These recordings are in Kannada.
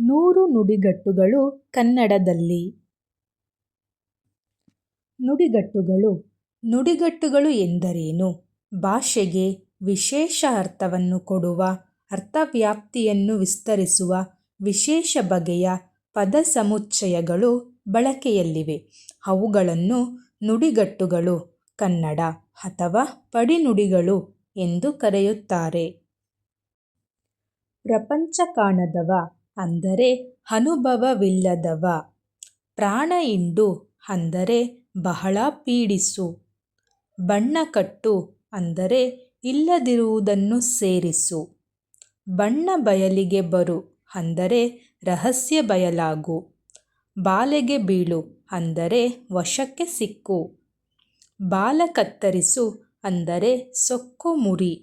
ನೂರು ನುಡಿಗಟ್ಟುಗಳು ಕನ್ನಡದಲ್ಲಿ. ನುಡಿಗಟ್ಟುಗಳು. ನುಡಿಗಟ್ಟುಗಳು ಎಂದರೇನು? ಭಾಷೆಗೆ ವಿಶೇಷ ಅರ್ಥವನ್ನು ಕೊಡುವ, ಅರ್ಥವ್ಯಾಪ್ತಿಯನ್ನು ವಿಸ್ತರಿಸುವ ವಿಶೇಷ ಬಗೆಯ ಪದಸಮುಚ್ಚಯಗಳು ಬಳಕೆಯಲ್ಲಿವೆ. ಅವುಗಳನ್ನು ನುಡಿಗಟ್ಟುಗಳು, ಕನ್ನಡ ಅಥವಾ ಪಡಿನುಡಿಗಳು ಎಂದು ಕರೆಯುತ್ತಾರೆ. ಪ್ರಪಂಚ ಕಾಣದವ ಅಂದರೆ ಅನುಭವವಿಲ್ಲದವ. ಪ್ರಾಣ ಇಂಡು ಅಂದರೆ ಬಹಳ ಪೀಡಿಸು. ಬಣ್ಣ ಕಟ್ಟು ಅಂದರೆ ಇಲ್ಲದಿರುವುದನ್ನು ಸೇರಿಸು. ಬಣ್ಣ ಬಯಲಿಗೆ ಬರು ಅಂದರೆ ರಹಸ್ಯ ಬಯಲಾಗು. ಬಾಲೆಗೆ ಬೀಳು ಅಂದರೆ ವಶಕ್ಕೆ ಸಿಕ್ಕು. ಬಾಲ ಕತ್ತರಿಸು ಅಂದರೆ ಸೊಕ್ಕು ಮುರಿ.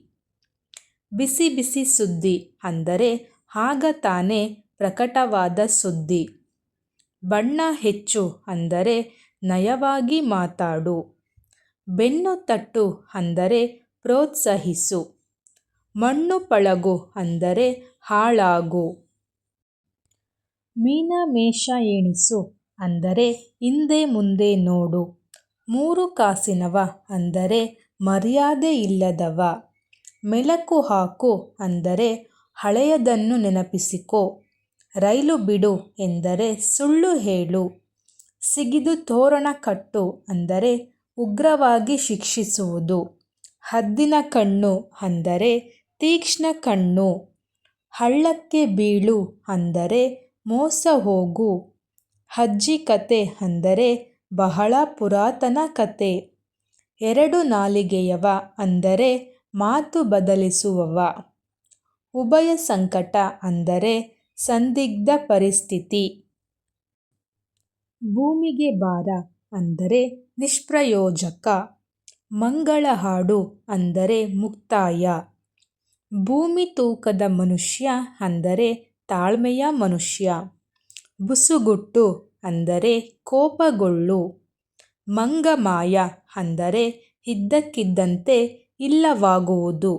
ಬಿಸಿ ಬಿಸಿ ಸುದ್ದಿ ಅಂದರೆ ಆಗ ತಾನೇ ಪ್ರಕಟವಾದ ಸುದ್ದಿ. ಬಣ್ಣ ಹೆಚ್ಚು ಅಂದರೆ ನಯವಾಗಿ ಮಾತಾಡು. ಬೆನ್ನು ತಟ್ಟು ಅಂದರೆ ಪ್ರೋತ್ಸಾಹಿಸು. ಮಣ್ಣು ಪಳಗು ಅಂದರೆ ಹಾಳಾಗು. ಮೀನ ಮೇಷ ಎಣಿಸು ಅಂದರೆ ಹಿಂದೆ ಮುಂದೆ ನೋಡು. ಮೂರು ಕಾಸಿನವ ಅಂದರೆ ಮರ್ಯಾದೆ ಇಲ್ಲದವ. ಮೆಲಕು ಹಾಕು ಅಂದರೆ ಹಳೆಯದನ್ನು ನೆನಪಿಸಿಕೋ. ರೈಲು ಬಿಡು ಎಂದರೆ ಸುಳ್ಳು ಹೇಳು, ಸಿಗಿದು ತೋರಣ ಕಟ್ಟು ಅಂದರೆ ಉಗ್ರವಾಗಿ ಶಿಕ್ಷಿಸುವುದು, ಹದ್ದಿನ ಕಣ್ಣು ಅಂದರೆ ತೀಕ್ಷ್ಣ ಕಣ್ಣು, ಹಳ್ಳಕ್ಕೆ ಬೀಳು ಅಂದರೆ ಮೋಸ ಹೋಗು, ಹಜ್ಜಿ ಕತೆ ಅಂದರೆ ಬಹಳ ಪುರಾತನ ಕತೆ, ಎರಡು ನಾಲಿಗೆಯವ ಅಂದರೆ ಮಾತು ಬದಲಿಸುವವ, ಉಭಯ ಸಂಕಟ ಅಂದರೆ ಸಂದಿಗ್ಧ ಪರಿಸ್ಥಿತಿ. ಭೂಮಿಗೆ ಬಾರ ಅಂದರೆ ನಿಷ್ಪ್ರಯೋಜಕ. ಮಂಗಳ ಹಾಡು ಅಂದರೆ ಮುಕ್ತಾಯ. ಭೂಮಿ ತೂಕದ ಮನುಷ್ಯ ಅಂದರೆ ತಾಳ್ಮೆಯ ಮನುಷ್ಯ. ಬುಸುಗುಟ್ಟು ಅಂದರೆ ಕೋಪಗೊಳ್ಳು. ಮಂಗಮಾಯ ಅಂದರೆ ಇದ್ದಕ್ಕಿದ್ದಂತೆ ಇಲ್ಲವಾಗುವುದು.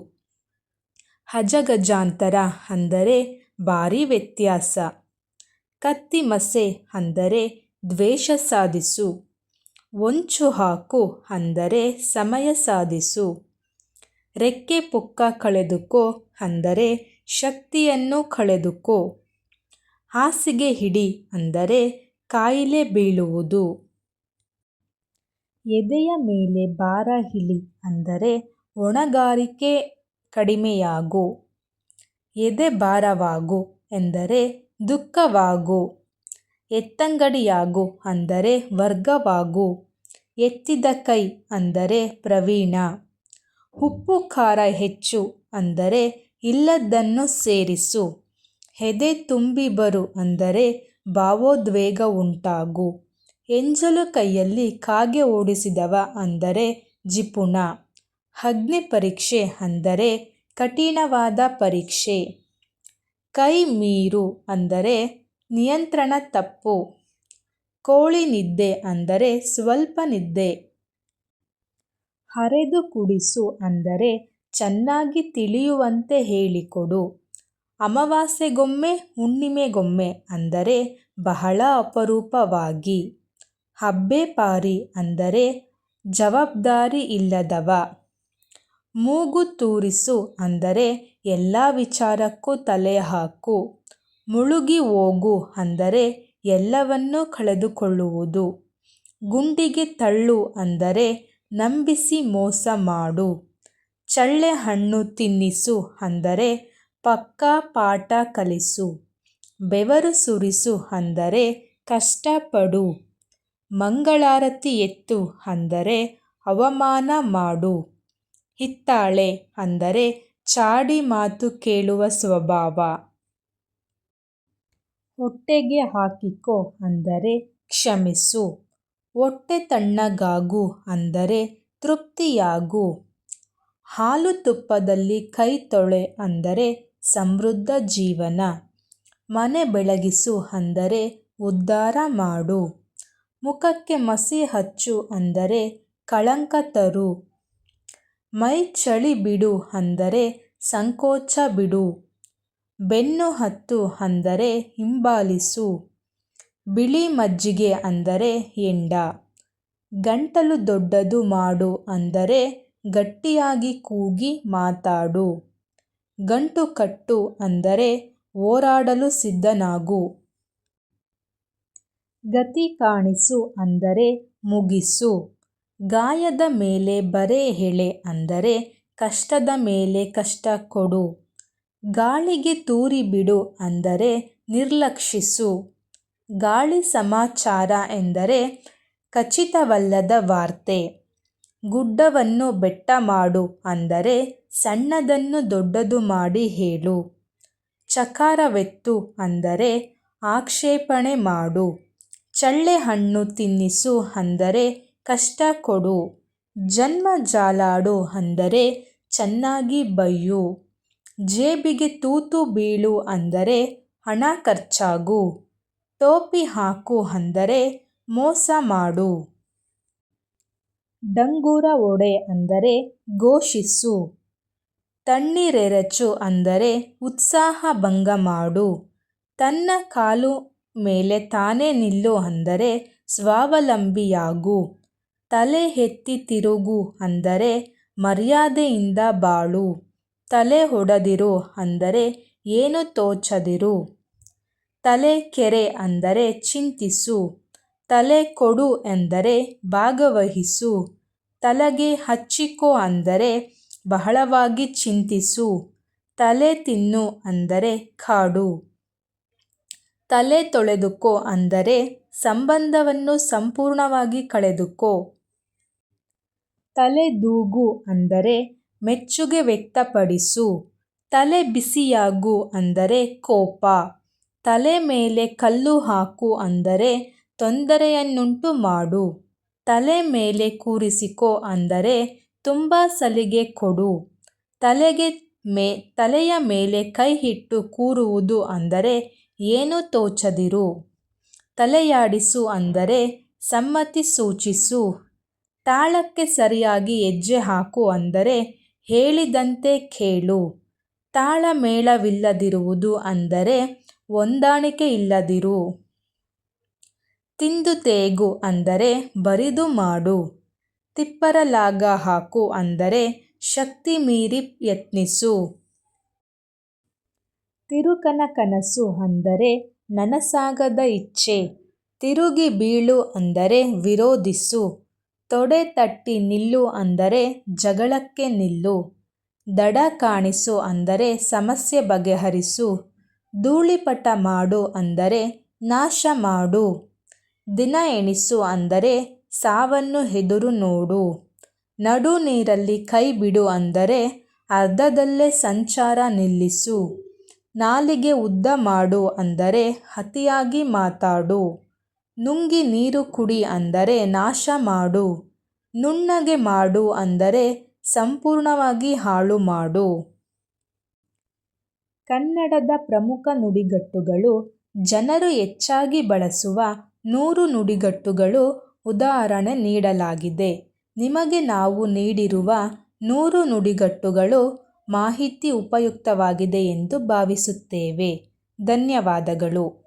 ಹಜಗಜಾಂತರ ಅಂದರೆ ಭಾರಿ ವ್ಯತ್ಯಾಸ. ಕತ್ತಿಮಸೆ ಅಂದರೆ ದ್ವೇಷ ಸಾಧಿಸು. ಒಂಚು ಹಾಕು ಅಂದರೆ ಸಮಯ ಸಾಧಿಸು. ರೆಕ್ಕೆ ಪುಕ್ಕ ಕಳೆದುಕೋ ಅಂದರೆ ಶಕ್ತಿಯನ್ನು ಕಳೆದುಕೋ. ಹಾಸಿಗೆ ಹಿಡಿ ಅಂದರೆ ಕಾಯಿಲೆ ಬೀಳುವುದು. ಎದೆಯ ಮೇಲೆ ಭಾರ ಇಳಿ ಅಂದರೆ ಹೊಣೆಗಾರಿಕೆ ಕಡಿಮೆಯಾಗು. ಎದೆ ಭಾರವಾಗು ಎಂದರೆ ದುಃಖವಾಗು. ಎತ್ತಂಗಡಿಯಾಗು ಅಂದರೆ ವರ್ಗವಾಗು. ಎತ್ತಿದ ಕೈ ಅಂದರೆ ಪ್ರವೀಣ. ಉಪ್ಪು ಖಾರ ಹೆಚ್ಚು ಅಂದರೆ ಇಲ್ಲದ್ದನ್ನು ಸೇರಿಸು. ಎದೆ ತುಂಬಿ ಬರು ಅಂದರೆ ಭಾವೋದ್ವೇಗ ಉಂಟಾಗು. ಎಂಜಲು ಕೈಯಲ್ಲಿ ಕಾಗೆ ಓಡಿಸಿದವ ಅಂದರೆ ಜಿಪುಣ. ಅಗ್ನಿ ಪರೀಕ್ಷೆ ಅಂದರೆ ಕಠಿಣವಾದ ಪರೀಕ್ಷೆ. ಕೈ ಮೀರು ಅಂದರೆ ನಿಯಂತ್ರಣ ತಪ್ಪು. ಕೋಳಿ ನಿದ್ದೆ ಅಂದರೆ ಸ್ವಲ್ಪ ನಿದ್ದೆ. ಹರೆದು ಕುಡಿಸು ಅಂದರೆ ಚೆನ್ನಾಗಿ ತಿಳಿಯುವಂತೆ ಹೇಳಿಕೊಡು. ಅಮಾವಾಸ್ಯೆಗೊಮ್ಮೆ, ಹುಣ್ಣಿಮೆಗೊಮ್ಮೆ ಅಂದರೆ ಬಹಳ ಅಪರೂಪವಾಗಿ. ಹಬ್ಬೆ ಪಾರಿ ಅಂದರೆ ಜವಾಬ್ದಾರಿ ಇಲ್ಲದವ. ಮೂಗು ತೂರಿಸು ಅಂದರೆ ಎಲ್ಲ ವಿಚಾರಕ್ಕೂ ತಲೆ ಹಾಕು. ಮುಳುಗಿ ಹೋಗು ಅಂದರೆ ಎಲ್ಲವನ್ನೂ ಕಳೆದುಕೊಳ್ಳುವುದು. ಗುಂಡಿಗೆ ತಳ್ಳು ಅಂದರೆ ನಂಬಿಸಿ ಮೋಸ ಮಾಡು. ಚಳ್ಳೆ ಹಣ್ಣು ತಿನ್ನಿಸು ಅಂದರೆ ಪಕ್ಕಾ ಪಾಠ ಕಲಿಸು. ಬೆವರು ಸುರಿಸು ಅಂದರೆ ಕಷ್ಟಪಡು. ಮಂಗಳಾರತಿ ಎತ್ತು ಅಂದರೆ ಅವಮಾನ ಮಾಡು. ಹಿತ್ತಾಳೆ ಅಂದರೆ ಚಾಡಿ ಮಾತು ಕೇಳುವ ಸ್ವಭಾವ. ಹೊಟ್ಟೆಗೆ ಹಾಕಿಕೋ ಅಂದರೆ ಕ್ಷಮಿಸು. ಹೊಟ್ಟೆ ತಣ್ಣಗಾಗು ಅಂದರೆ ತೃಪ್ತಿಯಾಗು. ಹಾಲು ತುಪ್ಪದಲ್ಲಿ ಕೈ ತೊಳೆ ಅಂದರೆ ಸಮೃದ್ಧ ಜೀವನ. ಮನೆ ಬೆಳಗಿಸು ಅಂದರೆ ಉದ್ಧಾರ ಮಾಡು. ಮುಖಕ್ಕೆ ಮಸಿ ಹಚ್ಚು ಅಂದರೆ ಕಳಂಕ ತರು. ಮೈ ಚಳಿ ಬಿಡು ಅಂದರೆ ಸಂಕೋಚ ಬಿಡು. ಬೆನ್ನು ಹತ್ತು ಅಂದರೆ ಹಿಂಬಾಲಿಸು. ಬಿಳಿ ಮಜ್ಜಿಗೆ ಅಂದರೆ ಎಂಡ. ಗಂಟಲು ದೊಡ್ಡದು ಮಾಡು ಅಂದರೆ ಗಟ್ಟಿಯಾಗಿ ಕೂಗಿ ಮಾತಾಡು. ಗಂಟು ಕಟ್ಟು ಅಂದರೆ ಹೋರಾಡಲು ಸಿದ್ಧನಾಗು. ಗತಿ ಕಾಣಿಸು ಅಂದರೆ ಮುಗಿಸು. ಗಾಯದ ಮೇಲೆ ಬರೆ ಹೆಳೆ ಅಂದರೆ ಕಷ್ಟದ ಮೇಲೆ ಕಷ್ಟ ಕೊಡು. ಗಾಳಿಗೆ ತೂರಿ ಬಿಡು ಅಂದರೆ ನಿರ್ಲಕ್ಷಿಸು. ಗಾಳಿ ಸಮಾಚಾರ ಎಂದರೆ ಖಚಿತವಲ್ಲದ ವಾರ್ತೆ. ಗುಡ್ಡವನ್ನು ಬೆಟ್ಟ ಮಾಡು ಅಂದರೆ ಸಣ್ಣದನ್ನು ದೊಡ್ಡದು ಮಾಡಿ ಹೇಳು. ಚಕಾರವೆತ್ತು ಅಂದರೆ ಆಕ್ಷೇಪಣೆ ಮಾಡು. ಚಳ್ಳೆ ಹಣ್ಣು ತಿನ್ನಿಸು ಅಂದರೆ ಕಷ್ಟ ಕೊಡು. ಜನ್ಮ ಜಾಲಾಡು ಅಂದರೆ ಚೆನ್ನಾಗಿ ಬಯ್ಯು ಜೇಬಿಗೆ ತೂತು ಬೀಳು ಅಂದರೆ ಹಣ ಖರ್ಚಾಗು. ಟೋಪಿ ಹಾಕು ಅಂದರೆ ಮೋಸ ಮಾಡು. ಡಂಗೂರ ಒಡೆ ಅಂದರೆ ಘೋಷಿಸು. ತಣ್ಣೀರೆರಚು ಅಂದರೆ ಉತ್ಸಾಹ ಭಂಗ ಮಾಡು. ತನ್ನ ಕಾಲು ಮೇಲೆ ತಾನೇ ನಿಲ್ಲು ಅಂದರೆ ಸ್ವಾವಲಂಬಿಯಾಗು. ತಲೆ ಎತ್ತಿ ತಿರುಗು ಅಂದರೆ ಮರ್ಯಾದೆಯಿಂದ ಬಾಳು. ತಲೆ ಹೊಡೆದಿರು ಅಂದರೆ ಏನು ತೋಚದಿರು. ತಲೆ ಕೆರೆ ಅಂದರೆ ಚಿಂತಿಸು. ತಲೆ ಕೊಡು ಎಂದರೆ ಭಾಗವಹಿಸು. ತಲೆಗೆ ಹಚ್ಚಿಕೋ ಅಂದರೆ ಬಹಳವಾಗಿ ಚಿಂತಿಸು. ತಲೆ ತಿನ್ನು ಅಂದರೆ ಕಾಡು. ತಲೆ ತೊಳೆದುಕೋ ಅಂದರೆ ಸಂಬಂಧವನ್ನು ಸಂಪೂರ್ಣವಾಗಿ ಕಳೆದುಕೋ. ತಲೆದೂಗು ಅಂದರೆ ಮೆಚ್ಚುಗೆ ವ್ಯಕ್ತಪಡಿಸು. ತಲೆ ಬಿಸಿಯಾಗು ಅಂದರೆ ಕೋಪ. ತಲೆ ಮೇಲೆ ಕಲ್ಲು ಹಾಕು ಅಂದರೆ ತೊಂದರೆಯನ್ನುಂಟು ಮಾಡು. ತಲೆ ಮೇಲೆ ಕೂರಿಸಿಕೋ ಅಂದರೆ ತುಂಬ ಸಲಿಗೆ ಕೊಡು. ತಲೆಗೆ ಮೇ, ತಲೆಯ ಮೇಲೆ ಕೈ ಹಿಟ್ಟು ಕೂರುವುದು ಅಂದರೆ ಏನು ತೋಚದಿರು. ತಲೆಯಾಡಿಸು ಅಂದರೆ ಸಮ್ಮತಿ ಸೂಚಿಸು. ತಾಳಕ್ಕೆ ಸರಿಯಾಗಿ ಹೆಜ್ಜೆ ಹಾಕು ಅಂದರೆ ಹೇಳಿದಂತೆ ಕೇಳು. ತಾಳಮೇಳವಿಲ್ಲದಿರುವುದು ಅಂದರೆ ಹೊಂದಾಣಿಕೆ ಇಲ್ಲದಿರು. ತಿಂದು ತೇಗು ಅಂದರೆ ಬರಿದು ಮಾಡು. ತಿಪ್ಪರಲಾಗ ಹಾಕು ಅಂದರೆ ಶಕ್ತಿ ಮೀರಿ ಯತ್ನಿಸು. ತಿರುಕನ ಕನಸು ಅಂದರೆ ನನಸಾಗದ ಇಚ್ಛೆ. ತಿರುಗಿ ಬೀಳು ಅಂದರೆ ವಿರೋಧಿಸು. ತೊಡೆ ತಟ್ಟಿ ನಿಲ್ಲು ಅಂದರೆ ಜಗಳಕ್ಕೆ ನಿಲ್ಲು. ದಡ ಕಾಣಿಸು ಅಂದರೆ ಸಮಸ್ಯೆ ಬಗೆಹರಿಸು. ಧೂಳಿಪಟ ಮಾಡು ಅಂದರೆ ನಾಶ ಮಾಡು. ದಿನ ಎಣಿಸು ಅಂದರೆ ಸಾವನ್ನು ಎದುರು ನೋಡು. ನಡು ನೀರಲ್ಲಿ ಕೈ ಬಿಡು ಅಂದರೆ ಅರ್ಧದಲ್ಲೇ ಸಂಚಾರ ನಿಲ್ಲಿಸು. ನಾಲಿಗೆ ಉದ್ದ ಮಾಡು ಅಂದರೆ ಅತಿಯಾಗಿ ಮಾತಾಡು. ನುಂಗಿ ನೀರು ಕುಡಿ ಅಂದರೆ ನಾಶ ಮಾಡು. ನುಣ್ಣಗೆ ಮಾಡು ಅಂದರೆ ಸಂಪೂರ್ಣವಾಗಿ ಹಾಳು ಮಾಡು. ಕನ್ನಡದ ಪ್ರಮುಖ ನುಡಿಗಟ್ಟುಗಳು ಜನರು ಹೆಚ್ಚಾಗಿ ಬಳಸುವ ನೂರು ನುಡಿಗಟ್ಟುಗಳು ಉದಾಹರಣೆ ನೀಡಲಾಗಿದೆ. ನಿಮಗೆ ನಾವು ನೀಡಿರುವ ನೂರು ನುಡಿಗಟ್ಟುಗಳು ಮಾಹಿತಿ ಉಪಯುಕ್ತವಾಗಿದೆ ಎಂದು ಭಾವಿಸುತ್ತೇವೆ. ಧನ್ಯವಾದಗಳು.